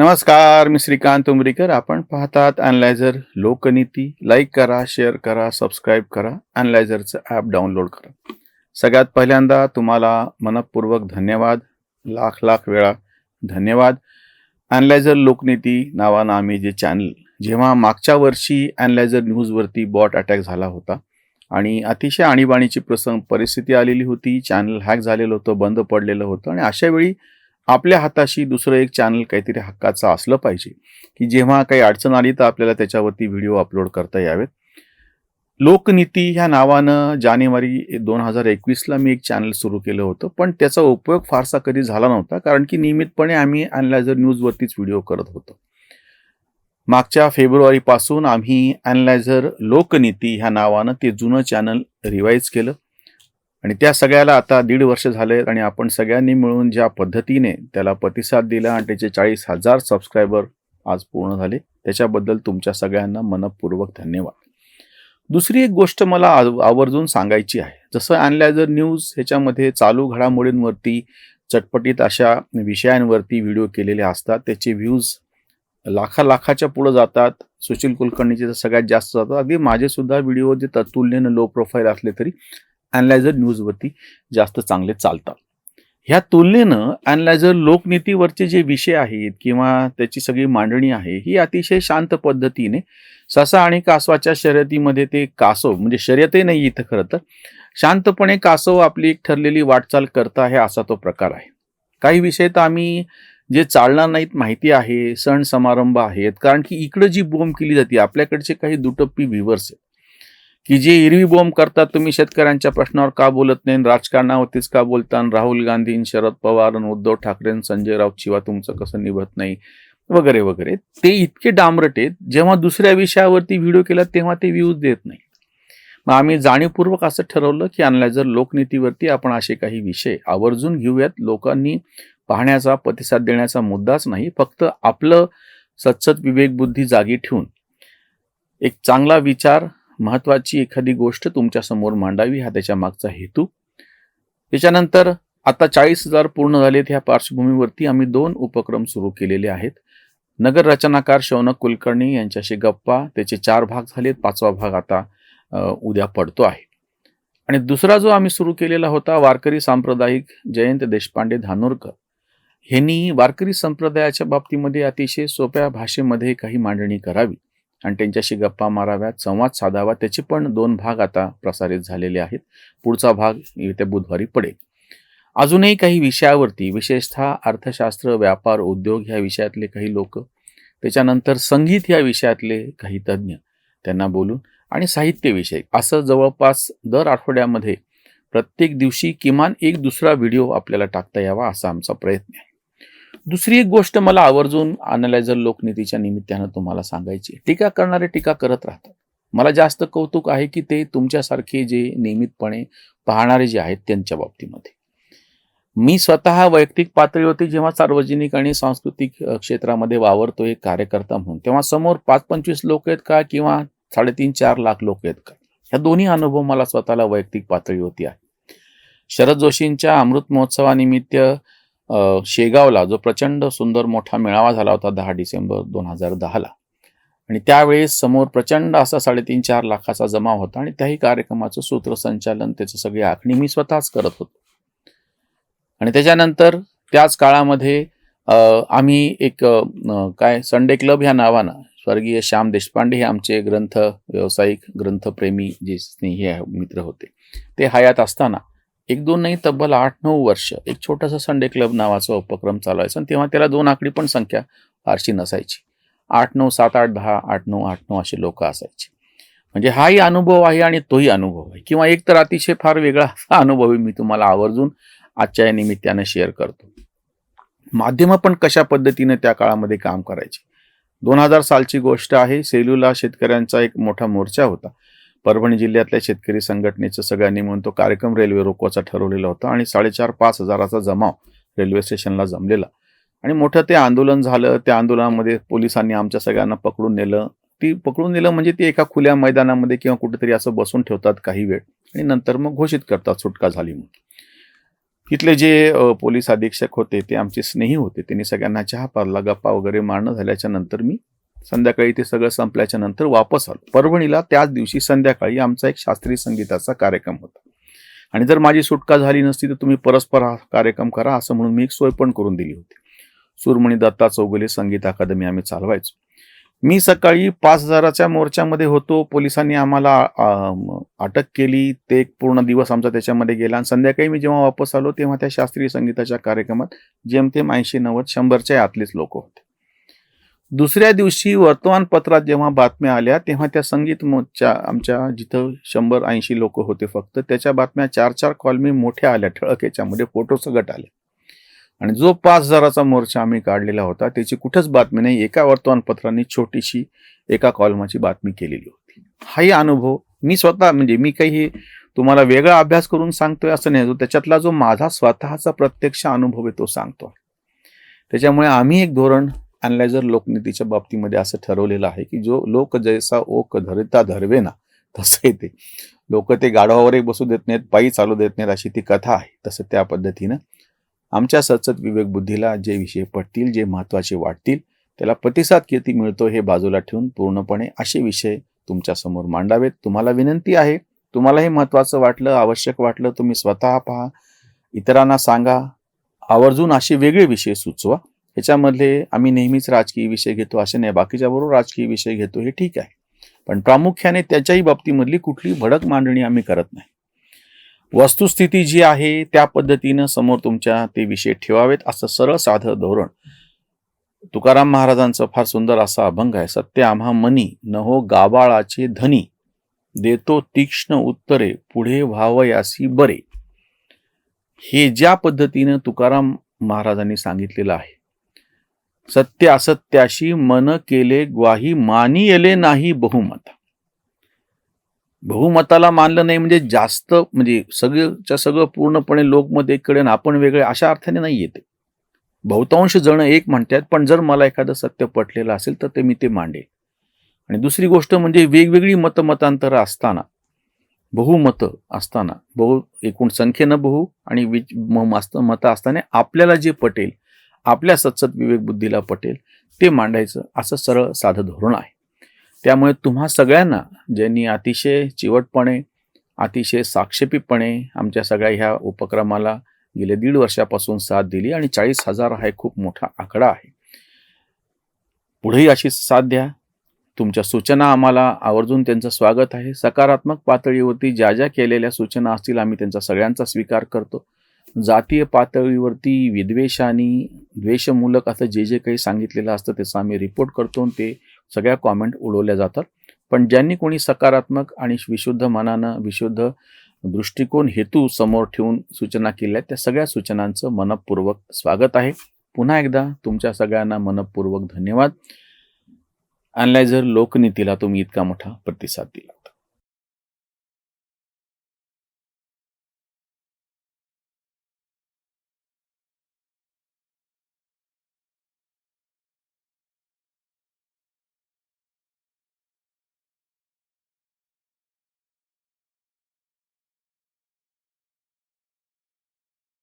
नमस्कार मी श्रीकांत उमरीकर. आपण पाहतात अनलायझर लोकनीती. लाईक करा शेअर करा सबस्क्राईब करा. अनलायझरचं ॲप डाउनलोड करा. सगळ्यात पहिल्यांदा तुम्हाला मनपूर्वक धन्यवाद. लाख लाख वेळा धन्यवाद. अनलायझर लोकनीती नावानं आम्ही जे चॅनल जेव्हा मागच्या वर्षी अनलायझर न्यूजवरती बॉट अटॅक झाला होता आणि अतिशय आणीबाणीची प्रसंग परिस्थिती आलेली होती चॅनल हॅक झालेलं होतं बंद पडलेलं होतं आणि अशावेळी आपल्या हाताशी दुसरं एक चॅनल काहीतरी हक्काचं असलं पाहिजे. की जेव्हा काही अडचण आली तर आपल्याला त्याच्यावरती व्हिडिओ अपलोड करता यावेत. लोकनीती ह्या नावानं जानेवारी दोन हजार एकवीसला मी एक चॅनल सुरू केलं होतं. पण त्याचा उपयोग फारसा कधी झाला नव्हता. कारण की नियमितपणे आम्ही अनलायझर न्यूजवरतीच व्हिडिओ करत होतो. मागच्या फेब्रुवारीपासून आम्ही अनलायझर लोकनीती ह्या नावानं ते जुनं चॅनल रिवाईज केलं. आणि त्या सगळ्याला आता दीड वर्ष झाले आणि आपण सगळ्यांनी मिळून ज्या पद्धतीने त्याला प्रतिसाद दिला आणि त्याचे चाळीस हजार सबस्क्रायबर आज पूर्ण झाले त्याच्याबद्दल तुमच्या सगळ्यांना मनपूर्वक धन्यवाद. दुसरी एक गोष्ट मला आवर्जून सांगायची आहे. जसं अनलायझर न्यूज ह्याच्यामध्ये चालू घडामोडींवरती चटपटीत अशा विषयांवरती व्हिडिओ केलेले असतात. त्याचे व्ह्यूज लाखा लाखाच्या पुढं जातात. सुशील कुलकर्णीचे तर सगळ्यात जास्त जातात. अगदी माझे सुद्धा व्हिडिओ जे तुलनेनं लो प्रोफाईल असले तरी अनलायझर न्यूजवरती जास्त चांगले चालतात. ह्या तुलनेनं अनलायझर लोकनीतीवरचे जे विषय आहेत किंवा त्याची सगळी मांडणी आहे ही अतिशय शांत पद्धतीने ससा आणि कासवाच्या शर्यतीमध्ये ते कासव म्हणजे शर्यतही नाही इथं खरं तर शांतपणे कासव आपली एक ठरलेली वाटचाल करत आहे असा तो प्रकार आहे. काही विषय तर आम्ही जे चालणार नाहीत माहिती आहे सण समारंभ आहेत कारण की इकडं जी बोंब केली जाते आपल्याकडचे काही दुटप्पी व्हिवर्स आहेत. की जे इरवी बॉम्ब करतात तुम्ही शेतकऱ्यांच्या प्रश्नावर का बोलत नाही? राजकारणावरतीच का बोलता? राहुल गांधी शरद पवार आणि उद्धव ठाकरे संजय राऊत शिवाय तुमचं कसं निभत नाही? वगैरे वगैरे. ते इतके डांबरट आहेत जेव्हा दुसऱ्या विषयावरती व्हिडिओ केला तेव्हा ते व्ह्यूज देत नाही. मग आम्ही जाणीवपूर्वक असं ठरवलं की अनलायझर लोकनीतीवरती आपण असे काही विषय आवर्जून घेऊयात. लोकांनी पाहण्याचा प्रतिसाद देण्याचा मुद्दाच नाही. फक्त आपलं सतसत विवेकबुद्धी जागी ठेवून एक चांगला विचार महत्वाची एखादी गोष्ट तुमच्यासमोर मांडावी हा त्याच्या मागचा हेतू. त्याच्यानंतर आता चाळीस हजार पूर्ण झालेत ह्या पार्श्वभूमीवरती आम्ही दोन उपक्रम सुरू केलेले आहेत. नगर रचनाकार शौनक कुलकर्णी यांच्याशी गप्पा त्याचे चार भाग झालेत पाचवा भाग आता उद्या पडतो आहे. आणि दुसरा जो आम्ही सुरू केलेला होता वारकरी सांप्रदायिक जयंत देशपांडे धानोरकर. ह्यांनी वारकरी संप्रदायाच्या बाबतीमध्ये अतिशय सोप्या भाषेमध्ये काही मांडणी करावी. आणि त्यांच्याशी गप्पा माराव्यात संवाद साधावा त्याचे पण दोन भाग आता प्रसारित झालेले आहेत. पुढचा भाग येत्या बुधवारी पडेल. अजूनही काही विषयावरती विशेषतः अर्थशास्त्र व्यापार उद्योग ह्या विषयातले काही लोक त्याच्यानंतर संगीत या विषयातले काही तज्ज्ञ त्यांना बोलून आणि साहित्यविषयक असं जवळपास दर आठवड्यामध्ये प्रत्येक दिवशी किमान एक दुसरा व्हिडिओ आपल्याला टाकता यावा असा आमचा प्रयत्न आहे. दुसरी एक गोष्ट मला आवर्जून अनालायझर लोकनीतीच्या निमित्तानं तुम्हाला सांगायची टीका करणारे टीका करत राहतात. मला जास्त कौतुक आहे की ते तुमच्यासारखे जे नियमितपणे पाहणारे जे आहेत त्यांच्या बाबतीमध्ये. मी स्वतः वैयक्तिक पातळीवरती जेव्हा सार्वजनिक आणि सांस्कृतिक क्षेत्रामध्ये वावरतो एक कार्यकर्ता म्हणून तेव्हा समोर पाच पंचवीस लोक आहेत का किंवा साडेतीन चार लाख लोक आहेत का? ह्या दोन्ही अनुभव मला स्वतःला वैयक्तिक पातळीवरती आहे. शरद जोशींच्या अमृत महोत्सवानिमित्त शेगावला जो प्रचंड सुंदर मोठा मेळावा झाला होता दहा डिसेंबर दोन हजार दहाला. आणि त्यावेळेस समोर प्रचंड असा साडेतीन चार लाखाचा जमाव होता आणि त्याही कार्यक्रमाचं सूत्रसंचालन त्याचं सगळी आखणी मी स्वतःच करत होतो. आणि त्याच्यानंतर त्याच काळामध्ये आम्ही एक काय संडे क्लब ह्या नावानं स्वर्गीय श्याम देशपांडे हे आमचे ग्रंथ व्यावसायिक ग्रंथप्रेमी जे स्नेही मित्र होते ते हयात असताना एक दोन नाही तब्बल आठ नऊ वर्ष. एक छोटासा संडे क्लब नावाचा उपक्रम चालवायचा आणि तेव्हा त्याला दोन आकडी पण संख्या फारशी नसायची. आठ नऊ सात आठ दहा आठ नऊ आठ नऊ असे लोक असायचे. म्हणजे हाही अनुभव आहे आणि तोही अनुभव आहे. किंवा एक तर अतिशय फार वेगळा अनुभव मी तुम्हाला आवर्जून आजच्या या निमित्तानं शेअर करतो. माध्यमं पण कशा पद्धतीने त्या काळामध्ये काम करायचे? दोन हजार सालची गोष्ट आहे. सेलूला शेतकऱ्यांचा एक मोठा मोर्चा होता. परभणी जिल्ह्यातल्या शेतकरी संघटनेचं सगळ्यांनी म्हणून तो कार्यक्रम रेल्वे रोखवाचा ठरवलेला होता आणि साडेचार पाच हजाराचा जमाव रेल्वे स्टेशनला जमलेला. आणि मोठं ते आंदोलन झालं. त्या आंदोलनामध्ये पोलिसांनी आमच्या सगळ्यांना पकडून नेलं. ती पकडून नेलं म्हणजे ती एका खुल्या मैदानामध्ये किंवा कुठेतरी असं बसून ठेवतात काही वेळ. आणि नंतर मग घोषित करतात सुटका झाली म्हणून. तिथले जे पोलीस अधीक्षक होते ते आमचे स्नेही होते. त्यांनी सगळ्यांना चहा पारला गप्पा वगैरे मारणं झाल्याच्यानंतर मी संध्याकाळी ते सगळं संपल्याच्या नंतर वापस आलो. परभणीला त्याच दिवशी संध्याकाळी आमचा एक शास्त्रीय संगीताचा कार्यक्रम होता. आणि जर माझी सुटका झाली नसती तर तुम्ही परस्पर हा कार्यक्रम करा असं म्हणून मी एक सोय पण करून दिली होती. सुरमणी दत्ता चौगुले संगीत अकादमी आम्ही चालवायचो. मी सकाळी पाच हजाराच्या मोर्चामध्ये होतो. पोलिसांनी आम्हाला अटक केली. ते एक पूर्ण दिवस आमचा त्याच्यामध्ये गेला. आणि संध्याकाळी मी जेव्हा वापस आलो तेव्हा त्या शास्त्रीय संगीताच्या कार्यक्रमात जेमतेम ऐंशी नव्वद शंभरच्या आतलेच लोक होते. दुसऱ्या दिवशी वर्तमानपत्रात जेव्हा बातम्या आल्या तेव्हा त्या संगीत मोर्चा आमच्या जिथं शंभर ऐंशी लोक होते फक्त त्याच्या बातम्या चार चार कॉलमी मोठ्या आल्या. ठळक याच्यामध्ये फोटो सगट आले. आणि जो पाच हजाराचा मोर्चा आम्ही काढलेला होता त्याची कुठंच बातमी नाही. एका वर्तमानपत्राने छोटीशी एका कॉलमाची बातमी केलेली होती. हाही अनुभव मी स्वतः म्हणजे मी काही तुम्हाला वेगळा अभ्यास करून सांगतोय असं नाही. जो त्याच्यातला जो माझा स्वतःचा प्रत्यक्ष अनुभव आहे तो सांगतो. त्याच्यामुळे आम्ही एक धोरण अनलायझर लोकनीतीच्या बाबतीमध्ये असं ठरवलेलं आहे की जो लोक जैसा ओक धरता धरवे ना तसं येते. लोक ते गाढवावरही बसू देत नाहीत पायी चालू देत नाहीत अशी ती कथा आहे. तसं त्या पद्धतीनं आमच्या सचत विवेक बुद्धीला जे विषय पटतील जे महत्त्वाचे वाटतील त्याला प्रतिसाद किती मिळतो हे बाजूला ठेवून पूर्णपणे असे विषय तुमच्यासमोर मांडावेत. तुम्हाला विनंती आहे तुम्हाला हे महत्त्वाचं वाटलं आवश्यक वाटलं तुम्ही स्वतः पहा. इतरांना सांगा आवर्जून असे वेगळे विषय सुचवा. ह्याच्यामधले आम्ही नेहमीच राजकीय विषय घेतो असे नाही. बाकीच्या बरोबर राजकीय विषय घेतो हे ठीक आहे. पण प्रामुख्याने त्याच्याही बाबतीमधली कुठली भडक मांडणी आम्ही करत नाही. वस्तुस्थिती जी आहे त्या पद्धतीनं समोर तुमच्या ते विषय ठेवावेत असं सरळ साधं धोरण. तुकाराम महाराजांचं फार सुंदर असा अभंग आहे सत्य आम्हा मनी न हो गाबाळाचे धनी. देतो तीक्ष्ण उत्तरे पुढे व्हावयासी बरे. हे ज्या पद्धतीनं तुकाराम महाराजांनी सांगितलेलं आहे सत्य असत्याशी मन केले ग्वाही मानी येले नाही बहुमत. बहुमताला मानलं नाही म्हणजे जास्त म्हणजे सगळंच्या सगळं पूर्णपणे लोकमत एककडे आणि आपण वेगळे अशा अर्थाने नाही येते बहुतांश जण एक म्हणतात पण जर मला एखादं सत्य पटलेलं असेल तर ते मी ते मांडेल आणि दुसरी गोष्ट म्हणजे वेगवेगळी मतमतांतरं असताना बहुमत असताना बहु एकूण संख्येनं बहु आणि विच- म- मतं असताना आपल्याला जे पटेल आपल्या सतसत विवेक बुद्धीला पटेल ते मांडायचं असं सरळ साधं धोरण आहे. त्यामुळे तुम्हा सगळ्यांना ज्यांनी अतिशय चिवटपणे अतिशय साक्षेपीपणे आमच्या सगळ्या ह्या उपक्रमाला गेल्या दीड वर्षापासून साथ दिली आणि चाळीस हजार हा खूप मोठा आकडा आहे. पुढेही अशी साथ द्या. तुमच्या सूचना आम्हाला आवर्जून त्यांचं स्वागत आहे. सकारात्मक पातळीवरती ज्या ज्या केलेल्या सूचना असतील आम्ही त्यांचा सगळ्यांचा स्वीकार करतो. जातीय पातळीवरती विद्वेषाने द्वेषमूलक असं जे जे काही सांगितलेलं असतं त्याचा आम्ही रिपोर्ट करतो आणि ते सगळ्या कॉमेंट उडवल्या जातात. पण ज्यांनी कोणी सकारात्मक आणि विशुद्ध मनानं विशुद्ध दृष्टिकोन हेतू समोर ठेवून सूचना केल्या आहेत, त्या सगळ्या सूचनांचं मनपूर्वक स्वागत आहे. पुन्हा एकदा तुमच्या सगळ्यांना मनपूर्वक धन्यवाद. अनलायझर लोकनीतीला तुम्ही इतका मोठा प्रतिसाद दिला.